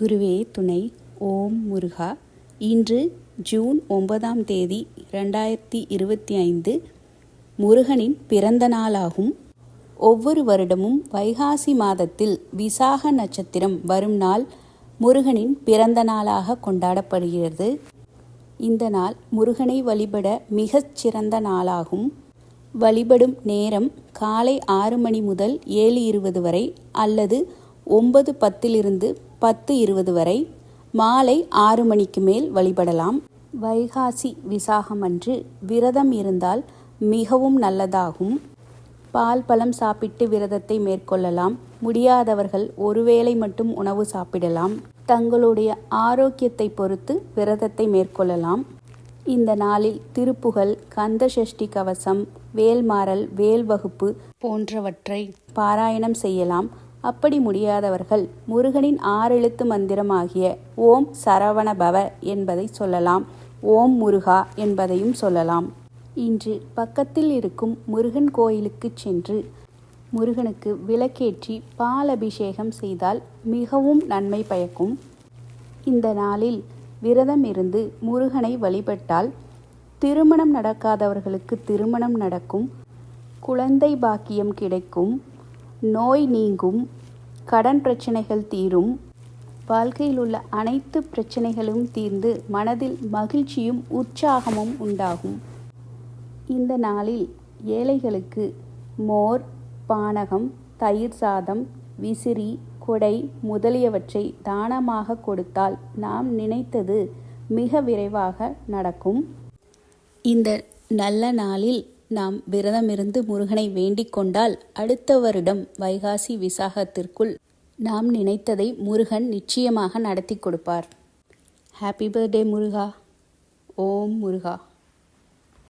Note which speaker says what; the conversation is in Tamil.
Speaker 1: குருவே துணை ஓம் முருகா. இன்று ஜூன் ஒன்பதாம் தேதி ரெண்டாயிரத்தி இருபத்தி ஐந்து முருகனின் பிறந்த நாளாகும். ஒவ்வொரு வருடமும் வைகாசி மாதத்தில் விசாக நட்சத்திரம் வரும் நாள் முருகனின் பிறந்த நாளாக கொண்டாடப்படுகிறது. இந்த நாள் முருகனை வழிபட மிகச் சிறந்த நாளாகும். வழிபடும் நேரம் காலை ஆறு மணி முதல் ஏழு இருபது வரை அல்லது ஒன்பது பத்திலிருந்து பத்து இருபது வரை மாலை ஆறு மணிக்கு மேல் வழிபடலாம். வைகாசி விசாகம் அன்று விரதம் இருந்தால் மிகவும் நல்லதாகும். பால் பழம் சாப்பிட்டு விரதத்தை மேற்கொள்ளலாம். முடியாதவர்கள் ஒருவேளை மட்டும் உணவு சாப்பிடலாம். தங்களுடைய ஆரோக்கியத்தை பொறுத்து விரதத்தை மேற்கொள்ளலாம். இந்த நாளில் திருப்புகழ் கந்த சஷ்டி கவசம் வேல்மாறல் வேல் வகுப்பு போன்றவற்றை பாராயணம் செய்யலாம். அப்படி முடியாதவர்கள் முருகனின் ஆறெழுத்து மந்திரமாகிய ஓம் சரவண பவ என்பதை சொல்லலாம். ஓம் முருகா என்பதையும் சொல்லலாம். இன்று பக்கத்தில் இருக்கும் முருகன் கோயிலுக்கு சென்று முருகனுக்கு விளக்கேற்றி பால் அபிஷேகம் செய்தால் மிகவும் நன்மை பயக்கும். இந்த நாளில் விரதம் இருந்து முருகனை வழிபட்டால் திருமணம் நடக்காதவர்களுக்கு திருமணம் நடக்கும். குழந்தை பாக்கியம் கிடைக்கும். நோய் நீங்கும். கடன் பிரச்சனைகள் தீரும். வாழ்க்கையில் உள்ள அனைத்து பிரச்சனைகளும் தீர்ந்து மனதில் மகிழ்ச்சியும் உற்சாகமும் உண்டாகும். இந்த நாளில் ஏழைகளுக்கு மோர் பானகம் தயிர் சாதம் விசிறி கொடை முதலியவற்றை தானமாக கொடுத்தால் நாம் நினைத்தது மிக விரைவாக நடக்கும். இந்த நல்ல நாளில் நாம் விரதமிருந்து முருகனை வேண்டிக் கொண்டால் அடுத்த வருடம் வைகாசி விசாகத்திற்குள் நாம் நினைத்ததை முருகன் நிச்சயமாக நடத்தி கொடுப்பார். Happy birthday Muruga. ஓம் முருகா.